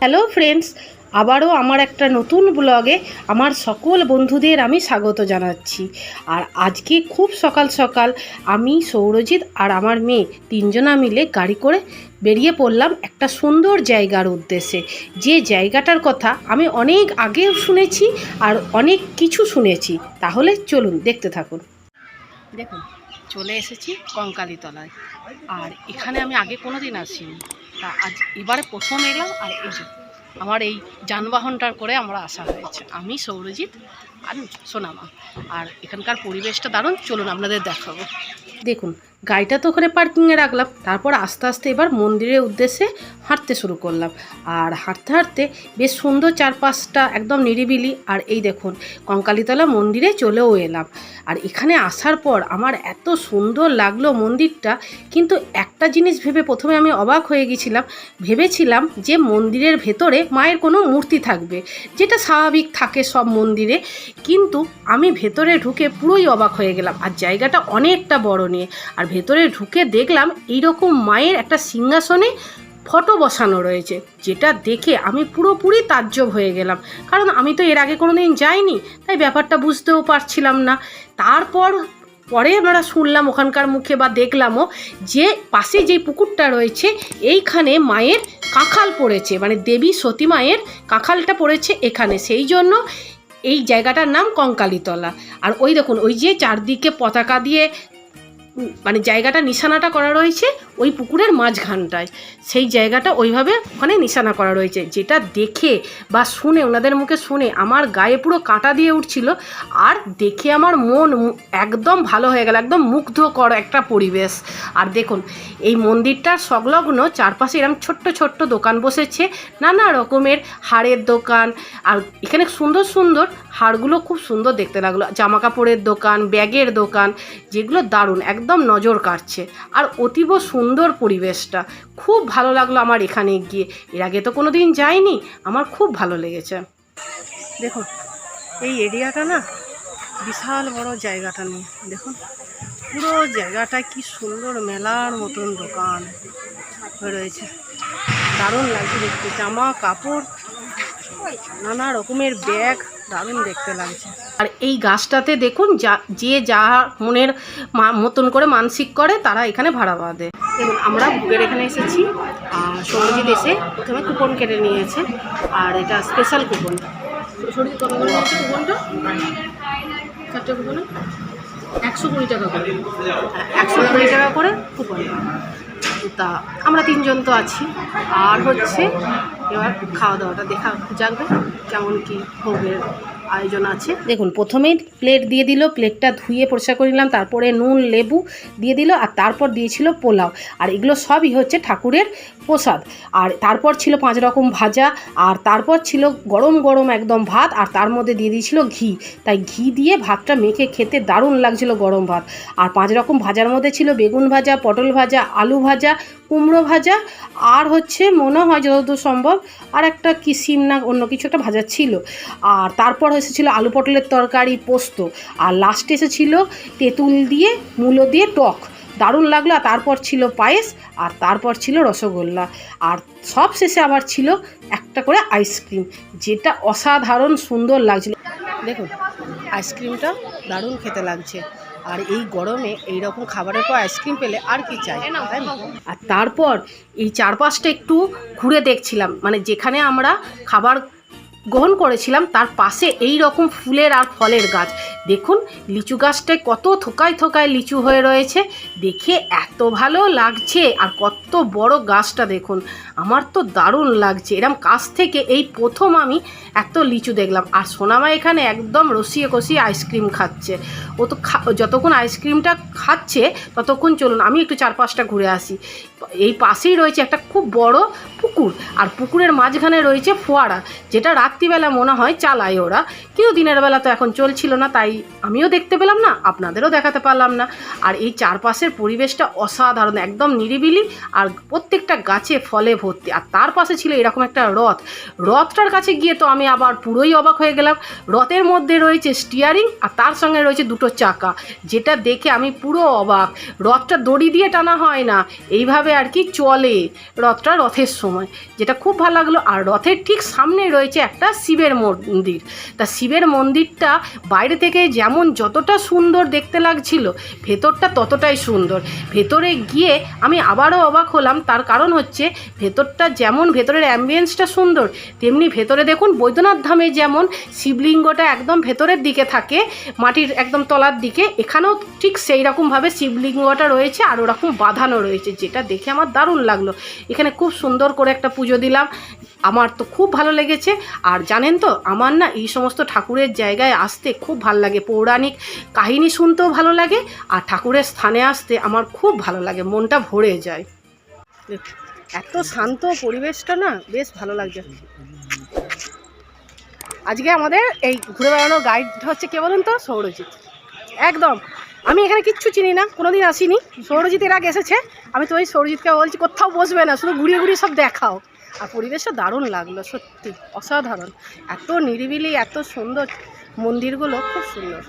Hello friends, আবারও আমার একটা নতুন ব্লগে আমার সকল বন্ধুদের আমি স্বাগত জানাচ্ছি। আর আজকে খুব সকাল সকাল আমি সৌরজিৎ আর আমার মেয়ে তিনজনা মিলে গাড়ি করে বেরিয়ে পড়লাম একটা সুন্দর জায়গার উদ্দেশ্যে। যে জায়গাটার কথা আমি অনেক আগেও শুনেছি আর অনেক কিছু শুনেছি। তাহলে চলুন, দেখতে থাকুন। দেখুন, চলে এসেছি কঙ্কালীতলায়। আর এখানে আমি আগে কোনো দিন আসিনি। তা আজ এবারে প্রথম এলাম আর এই আমার এই যানবাহনটার করে আমরা আসা হয়েছে। আমি সৌরজিৎ আর সোনামা। আর এখানকার পরিবেশটা দারুণ। চলুন আপনাদের দেখাবো। দেখুন, গাড়িটা তো ওখানে পার্কিংয়ে রাখলাম। তারপর আস্তে আস্তে এবার মন্দিরের উদ্দেশ্যে হাঁটতে শুরু করলাম। আর হাঁটতে হাঁটতে বেশ সুন্দর চারপাশটা একদম নিরিবিলি। আর এই দেখুন, কঙ্কালীতলা মন্দিরে চলেও এলাম। আর এখানে আসার পর আমার এত সুন্দর লাগল মন্দিরটা। কিন্তু একটা জিনিস ভেবে প্রথমে আমি অবাক হয়ে গেছিলাম। ভেবেছিলাম যে মন্দিরের ভেতরে মায়ের কোনো মূর্তি থাকবে। যেটা স্বাভাবিক থাকে সব মন্দিরে। কিন্তু আমি ভেতরে ঢুকে পুরোই অবাক হয়ে গেলাম। আর জায়গাটা অনেকটা বড় নিয়ে। আর ভেতরে ঢুকে দেখলাম এইরকম মায়ের একটা সিংহাসনে ফটো বসানো রয়েছে, যেটা দেখে আমি পুরোপুরি তাজ্জব হয়ে গেলাম। কারণ আমি তো এর আগে কোনো দিন যাইনি, তাই ব্যাপারটা বুঝতেও পারছিলাম না। তারপর পরে আমরা শুনলাম ওখানকার মুখে বা দেখলামও যে পাশে যেই পুকুরটা রয়েছে, এইখানে মায়ের কাঁখাল পড়েছে। মানে দেবী সতী মায়ের কাঁখালটা পড়েছে এখানে। সেই জন্য এই জায়গাটার নাম কঙ্কালীতলা। আর ওই দেখুন ওই যে চারদিকে পতাকা দিয়ে মানে জায়গাটা নিশানাটা করা রয়েছে ওই পুকুরের মাঝখানটায়। সেই জায়গাটা ওইভাবে ওখানে নিশানা করা রয়েছে। যেটা দেখে বা শুনে, ওনাদের মুখে শুনে আমার গায়ে পুরো কাঁটা দিয়ে উঠছিল। আর দেখে আমার মন একদম ভালো হয়ে গেল, একদম মুগ্ধকর একটা পরিবেশ। আর দেখুন, এই মন্দিরটার সংলগ্ন চারপাশে এরকম ছোট্ট ছোট্ট দোকান বসেছে, নানা রকমের হাড়ের দোকান। আর এখানে সুন্দর সুন্দর হাড়গুলো খুব সুন্দর দেখতে লাগল। জামা কাপড়ের দোকান, ব্যাগের দোকান, যেগুলো দারুণ, একদম নজর কাটছে আর অতীব সুন্দর পরিবেশটা। খুব ভালো লাগল আমার এখানে গিয়ে। এর আগে তো কোনো দিন যাইনি। আমার খুব ভালো লেগেছে। দেখুন, এই এরিয়াটা না বিশাল বড় জায়গাটা নিয়ে। দেখুন, পুরো জায়গাটা কি সুন্দর মেলার মতন দোকান রয়েছে। দারুণ লাগছে দেখতে। জামা কাপড় নানা রকমের ব্যাগ দারুণ দেখতে লাগছে। আর এই গাছটাতে দেখুন যা যে যা মনের মতন করে মানসিক করে তারা এখানে ভাড়া বাঁধে। দেখুন আমরা বুকের এখানে এসেছি আর সৌরজিৎ এসে প্রথমে কুপন কেটে নিয়েছে আর এটা স্পেশাল কুপন। সৌরজিৎ কত করে নিয়েছে কুপনটা? চারটে কুপনে? একশো কুড়ি টাকা করে। একশো কুড়ি টাকা করে কুপন। তা আমরা তিনজন তো আছি। আর হচ্ছে এবার খাওয়া দাওয়াটা দেখা যাবে কেমন কি ভোগের আয়োজন আছে। দেখুন প্রথমেই প্লেট দিয়ে দিল প্লেটটা ধুয়ে পরিষ্কার করে নিলাম, তারপরে নুন, লেবু দিয়ে দিল, আর তারপর দিয়েছিল পোলাও। আর এগুলো সবই হচ্ছে ঠাকুরের প্রসাদ। আর তারপর ছিল পাঁচ রকম ভাজা, আর তারপর ছিল গরম গরম একদম ভাত, আর তার মধ্যে দিয়ে দিয়েছিল ঘি। তাই ঘি দিয়ে ভাতটা মেখে খেতে দারুণ লাগছিল গরম ভাত। আর পাঁচ রকম ভাজার মধ্যে ছিল বেগুন ভাজা, পটল ভাজা, আলু ভাজা, কুমড়ো ভাজা, আর হচ্ছে মনে হয় যতদূর সম্ভব আর একটা কি সিম না অন্য কিছু একটা ভাজা ছিল। আর তারপর এসেছিল আলু পটলের তরকারি, পোস্ত। আর লাস্টে এসেছিল তেঁতুল দিয়ে, মূলো দিয়ে টক। দারুণ লাগল, আর তারপর ছিল পায়েস, আর তারপর ছিল রসগোল্লা। আর সব শেষে আবার ছিল একটা করে আইসক্রিম যেটা অসাধারণ সুন্দর লাগছিল। দেখুন আইসক্রিমটা দারুণ খেতে লাগছে। আর এই গরমে এই রকম খাবারের পর আইসক্রিম পেলে আর কি চাই? আর তারপর এই চারপাশটা একটু ঘুরে দেখছিলাম। মানে যেখানে আমরা খাবার গ্রহণ করেছিলাম, তার পাশে এই রকম ফুলের আর ফলের গাছ। দেখুন, লিচু গাছটায় কত থোকায় থোকায় লিচু হয়ে রয়েছে। দেখে এত ভালো লাগছে, আর কত বড় গাছটা দেখুন। আমার তো দারুণ লাগছে। এরম কাছ থেকে এই প্রথম আমি এত লিচু দেখলাম। আর সোনামা এখানে একদম রসিয়ে কষিয়ে আইসক্রিম খাচ্ছে। ও তো যতক্ষণ আইসক্রিমটা খাচ্ছে, ততক্ষণ চলুন, আমি একটু চারপাশটা ঘুরে আসি। এই পাশেই রয়েছে একটা খুব বড় পুকুর। আর পুকুরের মাঝখানে রয়েছে ফোয়ারা, যেটা রাত্রিবেলা মনে হয় চালায় ওরা। কিন্তু দিনের বেলা তো এখন চলছিল না, তাই আমিও দেখতে পেলাম না, আপনাদেরও দেখাতে পারলাম না। আর এই চারপাশের পরিবেশটা অসাধারণ, একদম নিরিবিলি, আর প্রত্যেকটা গাছে ফলে ভর্তি। আর তার পাশে ছিল এরকম একটা রথ। রথটার কাছে গিয়ে তো আমি আবার পুরোই অবাক হয়ে গেলাম। রথের মধ্যে রয়েছে স্টিয়ারিং আর তার সঙ্গে রয়েছে দুটো চাকা, যেটা দেখে আমি পুরো অবাক। রথটা দড়ি দিয়ে টানা হয় না, এইভাবে আর কি চলে রথটা রথের সময়। নয়। যেটা খুব ভালো লাগল, আর রথের ঠিক সামনেই রয়েছে একটা শিবের মন্দির। তা শিবের মন্দিরটা বাইরে থেকে যেমন যতটা সুন্দর দেখতে লাগছিল, ভেতরটা ততটাই সুন্দর। ভেতরে গিয়ে আমি আবারও অবাক হলাম, তার কারণ হচ্ছে ভেতরটা যেমন ভেতরের অ্যাম্বিয়েন্সটা সুন্দর, তেমনি ভেতরে দেখুন বৈদ্যনাথ ধামে যেমন শিবলিঙ্গটা একদম ভেতরের দিকে থাকে, মাটির একদম তলার দিকে, এখানেও ঠিক সেই রকমভাবে শিবলিঙ্গটা রয়েছে আর ওরকম বাঁধানো রয়েছে, যেটা দেখে আমার দারুণ লাগল। এখানে খুব সুন্দর করে একটা পুজো দিলাম। আমার তো খুব ভালো লেগেছে। আর জানেন তো, আমার না এই সমস্ত ঠাকুরের জায়গায় আসতে খুব ভালো লাগে। পৌরাণিক কাহিনী শুনতেও ভালো লাগে আর ঠাকুরের স্থানে আসতে আমার খুব ভালো লাগে, মনটা ভরে যায়। এত শান্ত পরিবেশটা না বেশ ভালো লাগছে। আজকে আমাদের এই ঘুরে বেড়ানোর গাইড হচ্ছে কে বলুন তো? সৌরজিৎ। একদম। আমি এখানে কিচ্ছু চিনি না, কোনোদিন আসিনি। সৌরজিৎ এর আগে এসেছে। আমি তো ওই সৌরজিৎকে বলছি, কোথাও বসবে না, শুধু ঘুরিয়ে ঘুরিয়ে সব দেখাও। আর পরিবেশটা দারুণ লাগল, সত্যি, অসাধারণ। এত নিরিবিলি, এত সুন্দর মন্দিরগুলো, খুব সুন্দর।